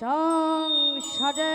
সংসারে।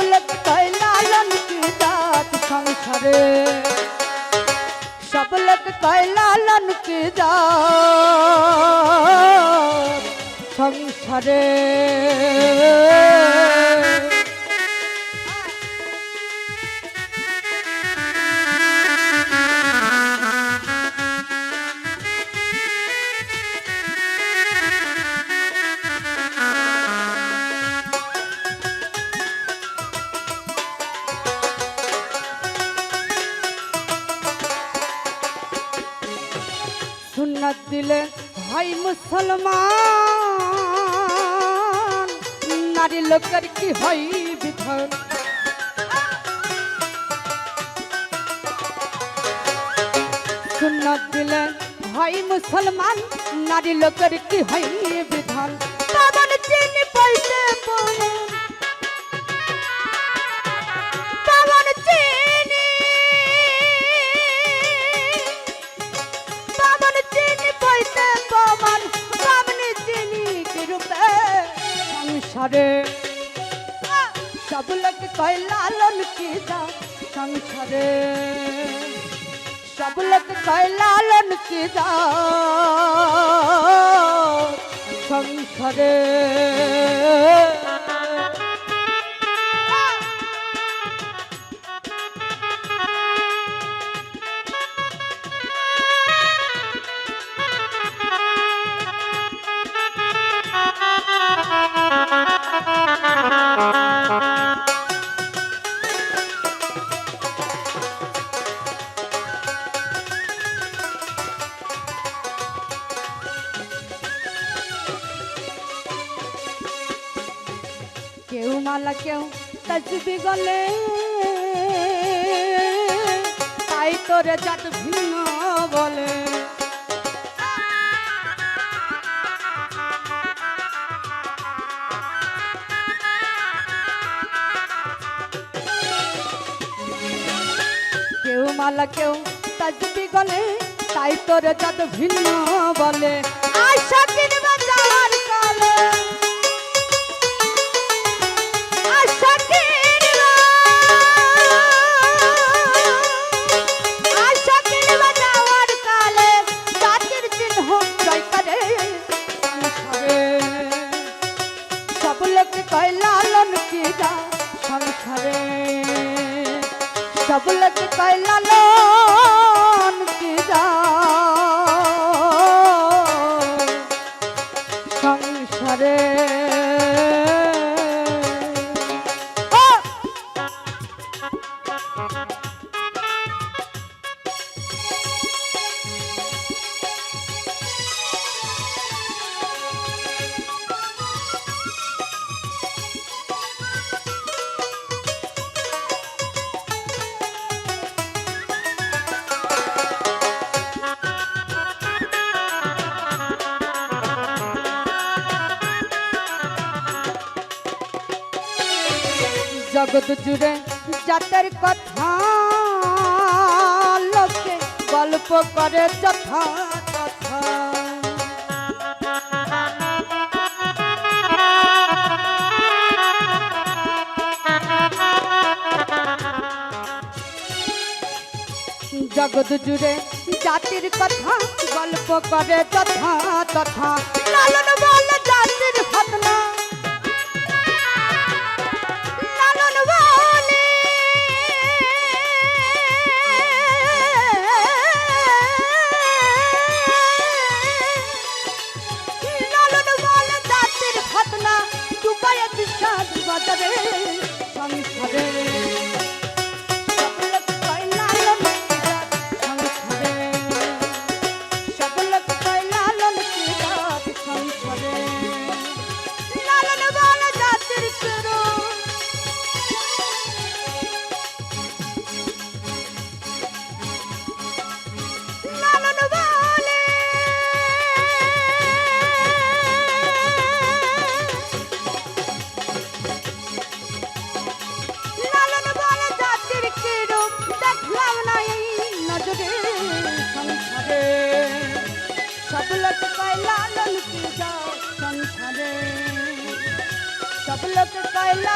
সব লোক কয় লালন জাত সংসারে? সব লোক কয় লালন জাত সংসারে? সুন্নত দিলে হয় মুসলমান। নারী লোকের কি হয় বিধান সুন্নত দিলে হয় মুসলমান, নারী লোকের কি হয় বিধান? পাবন চিনি পাইতে পড়ে। সংসারে সব লোক কয়, লালন কি দা সংসারে? সব লোক কয়, লালন কি দা সংসারে? মালা কেউ তসবি গলে। তাই তোরে জাত ভিন্ন বলে। কেউ মালা, কেউ তসবি গলে, তাই তোরে জাত ভিন্ন বলে। সব লোক কয় লালন কি যা জগৎ জুড়ে জাতের কথা লোকে গল্প করে যথা কথা। জগৎ জুড়ে জাতির কথা গল্প করে যথা তথা। লালন বলে জাতির ভাবনা। দিশাদ বাজারে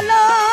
কয়